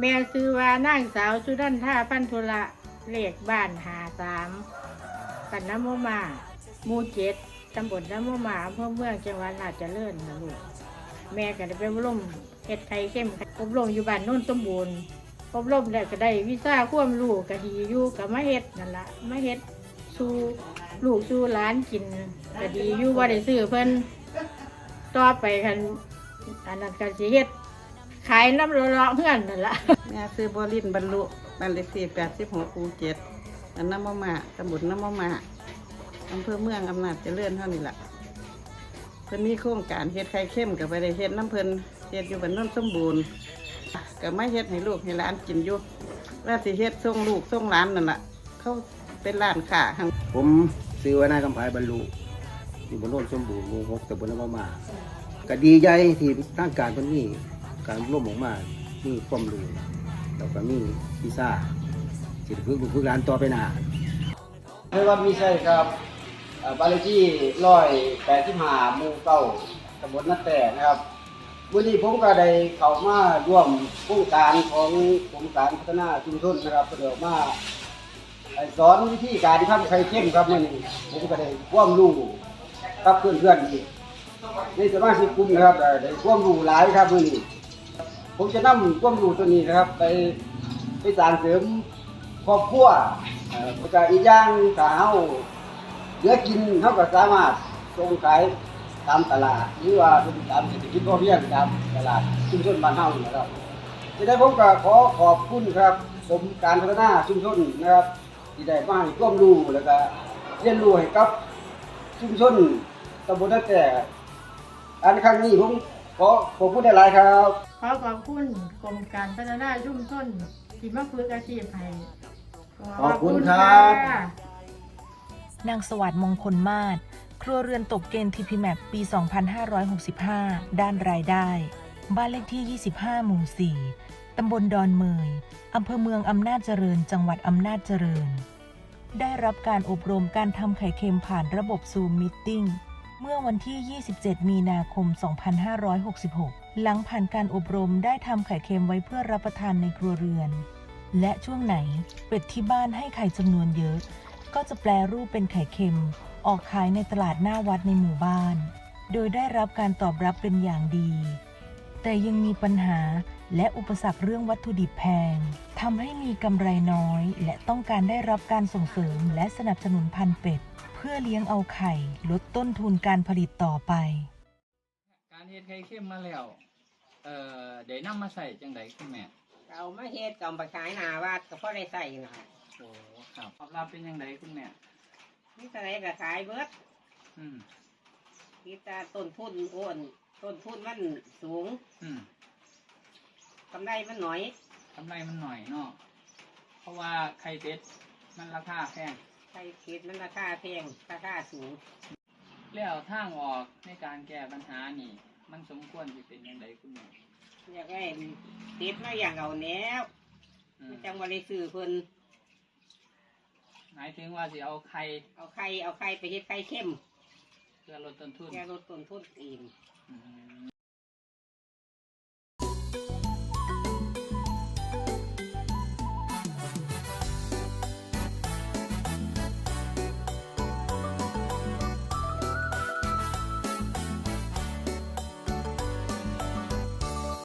แม่ซื้อวานางสาวสุดันท่าพันธุระเลขบ้านหาสามปันน้ำมมาหมูเจ็ดตำบลน้ำมมาอำเภอเมืองจังหวัดราชเจริญนะลูกแม่ก็ได้ไปอบรมเฮ็ดไทยเข้มอบรมอยู่บ้านโน่นสมบูรณ์อบรมแล้วก็ได้วีซ่าความรู้ก็ดีอยู่กับมาเฮ็ดนั่นละมาเฮ็ดสู่ลูกสู่หลานกินก็ดีอยู่ว่าได้ซื้อเพิ่นต่อไปคันอันนั้นก็สิเฮ็ด ขายน้ำร้อนๆเพื่อนนั่นละแม่ซื้อบรินบรรลุบ้านเลขที่แปดสิบหกคูเจ็ดอันน้ำมะมาตำบลน้ำมะมาอำเภอเมืองอำนาจเจริญเท่านี้แหละเพิ่นมีโครงการเฮ็ดไข่เข้มกับไปได้เฮ็ดน้ำเพิ่นเฮ็ดอยู่บ้านโน้นสมบูรณ์ก็ไม่เฮ็ดให้ลูกให้หลานกินอยู่ว่าสิเฮ็ดส่งลูกส่งหลานนั่นแหละเขาเป็นร้านค้าหังผมซื้อไว้นายกำไพบรรลุอยู่บนโน้นสมบูรณ์หมู่หกตำบลน้ำมะมาก็ดีใจที่ทางการเพิ่นมี การร่วมออกมามีความรู้แล้วก็มีวีซ่าสิได้ฝึกลูกฝึกหลานต่อไปหน้าไม่ว่ามีใช่ครับบาลขที่ร้อยแปดที่หาหมูเก้าตำบลนาแต่นะครับวันนี้ผมก็ได้เข้ามาร่วมโครงการของกรมการพัฒนาชุมชนนะครับเพื่อมาสอนวิธีการทำไข่เค็มครับมื่อนี้ผมก็ได้ควมรู้กับเพื่อนๆอีกในสมาชิกกลุ่มนะครับได้ได้ควมรู้หลายครับมื่อนี้ ผมจะนำความรู้ตัวนี้นะครับ ไปไปสานเสริมครอบครัวเอ่อประกาศอีกอย่างถ้าเฮาเหลือกินเฮาก็สามารถส่งขายตามตลาด หรือว่าเป็นตามเศรษฐกิจพอเพียงตามตลาดชุมชนบ้านเฮานี่นะครับที่ได้ผมก็ขอขอบคุณครับกรมการพัฒนาชุมชนนะครับ ที่ได้มาให้ความรู้แล้วก็เรียนรู้ให้กับชุมชนตำบลนาแต่อันครั้งนี้ผมขอขอบคุณหลายๆครับ ขอขอบคุณกรมการพัฒนาชุมชนที่มาฝึกอาชีพให้ขอบคุณครับะนางสวัสดิ์มงคลมาศครัวเรือนตกเกณฑ์ทีพีแมปปี 2565 ด้านรายได้ บ้านเลขที่ 25 หมู่ 4 ตำบลดอนเมย อำเภอเมืองอำนาจเจริญ จังหวัดอำนาจเจริญ ได้รับการอบรมการทำไข่เค็มผ่านระบบซูมมิทติ้งเมื่อวันที่ 27 มีนาคม 2566 หลังผ่านการอบรมได้ทำไข่เค็มไว้เพื่อรับประทานในครัวเรือน และช่วงไหนเป็ดที่บ้านให้ไข่จำนวนเยอะ ก็จะแปลรูปเป็นไข่เค็ม ออกขายในตลาดหน้าวัดในหมู่บ้าน โดยได้รับการตอบรับเป็นอย่างดี แต่ยังมีปัญหาและอุปสรรคเรื่องวัตถุดิบแพงทำให้มีกำไรน้อย และต้องการได้รับการส่งเสริมและสนับสนุนพันเป็ด เพื่อเลี้ยงเอาไข่ ลดต้นทุนการผลิตต่อไป เฮ็ดไข่เค็มมาแล้ว เอ่อได้นำมาใส่จังไดคุณแม่เอามาเฮ็ดกับไปขายหน้าวัดก็พอได้ใส่นะโอ้ครับตอบรับเป็นจังไดคุณแม่นี่อะไรก็ขายเบิดอืมนี่ตาต้นทุนอ้วนต้นทุนมันสูงอืมกำไรมันหน่อยกำไรมันหน่อยเนาะเพราะว่าไข่เป็ดมันราคาแพงไข่เค็ดมันราคาแพงราคาสูง แล้วทางออกในการแก้ปัญหานี่ มันสมควรสิเป็นจังไดคุณแม่อยากให้ติดมาอย่างเอาแนวอืมัมนจังว่าได้ซื้อเพิ่นหมายถึงว่าสิเอาไข่เอาไข่เอาไข่ไปเฮ็ดไข่เข้มเพื่อลดต้นทุน แก้ลดต้นทุนเองอืม